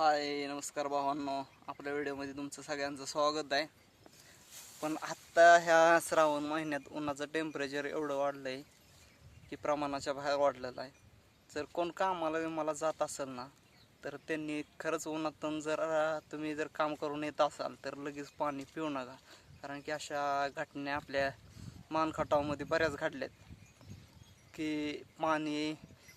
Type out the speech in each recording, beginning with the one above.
हाय नमस्कार भावांनो. आपल्या व्हिडिओमध्ये तुमचं सगळ्यांचं स्वागत आहे. पण आत्ता ह्या श्रावण महिन्यात उन्हाचं टेम्परेचर एवढं वाढलं आहे की प्रमाणाच्या बाहेर वाढलेलं आहे. जर कोण कामाला मला जात असेल ना तर त्यांनी खरंच उन्हातून जर तुम्ही जर काम करून येत असाल तर लगेच पाणी पिऊ नका. कारण की अशा घटना आपल्या मानखटावमध्ये बऱ्याच घडल्यात. की पाणी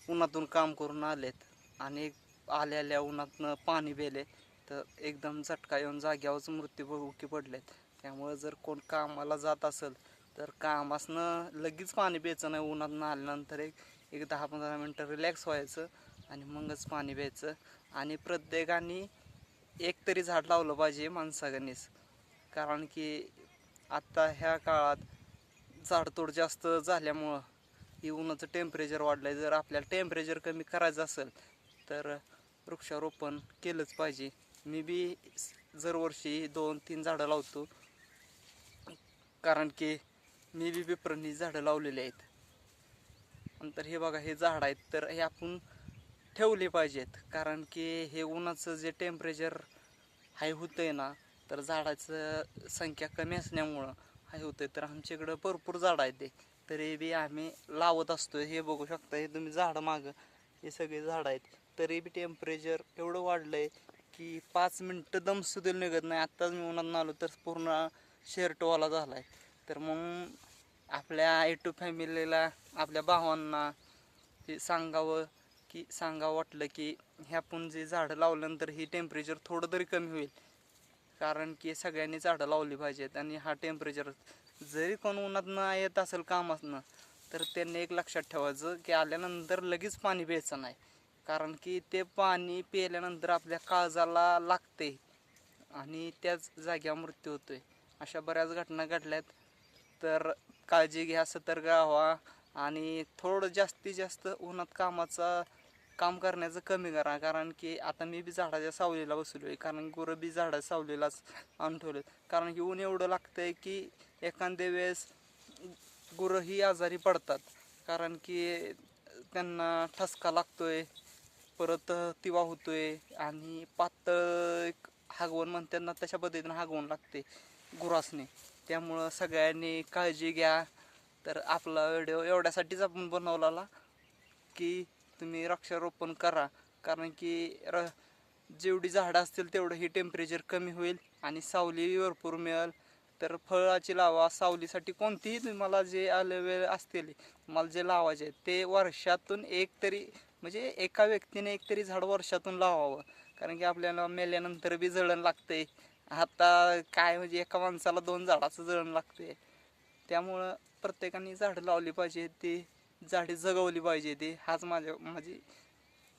उन्हातून काम करून आलेत आणि आलेल्या उन्हातनं पाणी बेले तर एकदम झटका येऊन जाग्यावरच मृत्यूमुखी पडलेत. त्यामुळं जर कोण कामाला जात असेल तर कामासनं लगेच पाणी प्यायचं नाही. उन्हातनं आल्यानंतर एक एक दहा पंधरा मिनटं रिलॅक्स व्हायचं आणि मगच पाणी प्यायचं. आणि प्रत्येकाने एक तरी झाड लावलं पाहिजे माणसागणीच कारण की आत्ता ह्या काळात झाडतोड जास्त झाल्यामुळं ही उन्हाचं टेम्परेचर वाढलं आहे जर आपल्याला टेम्परेचर कमी करायचं असेल तर वृक्षारोपण केलंच पाहिजे. मी बी दरवर्षी दोन तीन झाडं लावतो. कारण की मी बी पेपरनी झाडं लावलेली आहेत. नंतर हे बघा हे झाड आहेत तर हे आपण ठेवले पाहिजेत. कारण की हे उन्हाचं जे टेम्परेचर हाय आहे ना तर झाडाचं संख्या कमी असल्यामुळं हाय होतं तर आमच्याकडं भरपूर झाडं आहेत ते. तरी बी आम्ही लावत असतो हे बघू शकता हे तुम्ही झाडं मागं हे सगळे झाडं आहेत. तरी बी टेम्परेचर एवढं वाढलं आहे की पाच मिनटं दमसुद्धा निघत नाही. आत्ताच मी उन्हात आलो तर पूर्ण शर्टवाला झाला आहे तर मग आपल्या एटू टू फॅमिलीला आपल्या भावांना हे सांगावं की सांगावं वाटलं की ह्या आपण जे झाडं लावल्यानंतर ही टेम्परेचर थोडं तरी कमी होईल. कारण की सगळ्यांनी झाडं लावली पाहिजेत आणि हा टेम्परेचर जरी कोण उन्हातनं येत असेल कामातनं तर त्यांनी एक लक्षात ठेवायचं की आल्यानंतर लगेच पाणी प्यायचं नाही. कारण की ते पाणी पिल्यानंतर आपल्या काळजाला लागते आणि त्याच जाग्यावर मृत्यू होतोय. अशा बऱ्याच घटना घडल्यात. तर काळजी घ्या सतर्क व्हा आणि थोडं जास्तीत जास्त उन्हात कामाचा काम करण्याचं कमी करा. कारण की आता मी बी झाडाच्या सावलीला बसलो आहे कारण गुरं बी झाडा सावलीलाच आणून ठेवले कारण की ऊन एवढं लागतंय की एखाद्या वेळेस गुरंही आजारी पडतात. कारण की त्यांना ठसका लागतोय. परत तिवा होतोय आणि पातळ एक हागवण म्हणतात ना तशा पद्धतीनं हागवण लागते गुरासने. त्यामुळं सगळ्यांनी काळजी घ्या. तर आपला व्हिडिओ एवढ्यासाठीच आपण बनवलाला की तुम्ही वृक्षारोपण करा. कारण की र जेवढी झाडं असतील तेवढं ही टेम्परेचर कमी होईल आणि सावली भरपूर मिळेल. तर फळाची लावा सावलीसाठी कोणतीही तुम्हाला जे वेळ असतील मला जे लावायचे ते वर्षातून एक तरी म्हणजे एका व्यक्तीने एक तरी झाड वर्षातून लावावं. कारण की आपल्याला मेल्यानंतर बी जळण लागते आता काय म्हणजे एका माणसाला दोन झाडाचं जळण लागते त्यामुळं प्रत्येकाने झाडं लावली पाहिजे ती झाडे जगवली पाहिजे ती हाच माझ्या माझी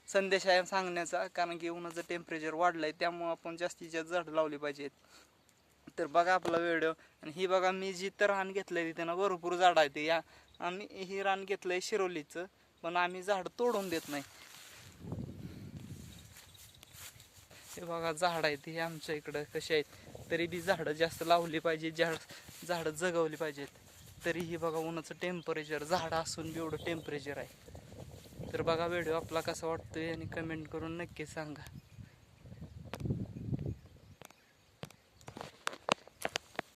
संदेश आहे सांगण्याचा. कारण की उन्हाचं टेम्परेचर वाढलं आहे त्यामुळं आपण जास्तीत जास्त झाडं लावली पाहिजेत. तर बघा आपला व्हिडिओ आणि ही बघा मी जी तर रान घेतलंय तिथं भरपूर झाडं आहेत. या आम्ही ही रान घेतलंय शिरोलीचं. पण आम्ही झाड तोडून देत नाही. हे बघा झाड आहेत हे आमच्या इकडं कसे आहेत. तरी बी झाडं जास्त लावली पाहिजे झाड झाडं जगवली पाहिजेत. तरीही बघा उन्हाचं टेम्परेचर झाडं असून बी एवढं टेम्परेचर आहे. तर बघा व्हिडिओ आपला कसा वाटतोय आणि कमेंट करून नक्की सांगा.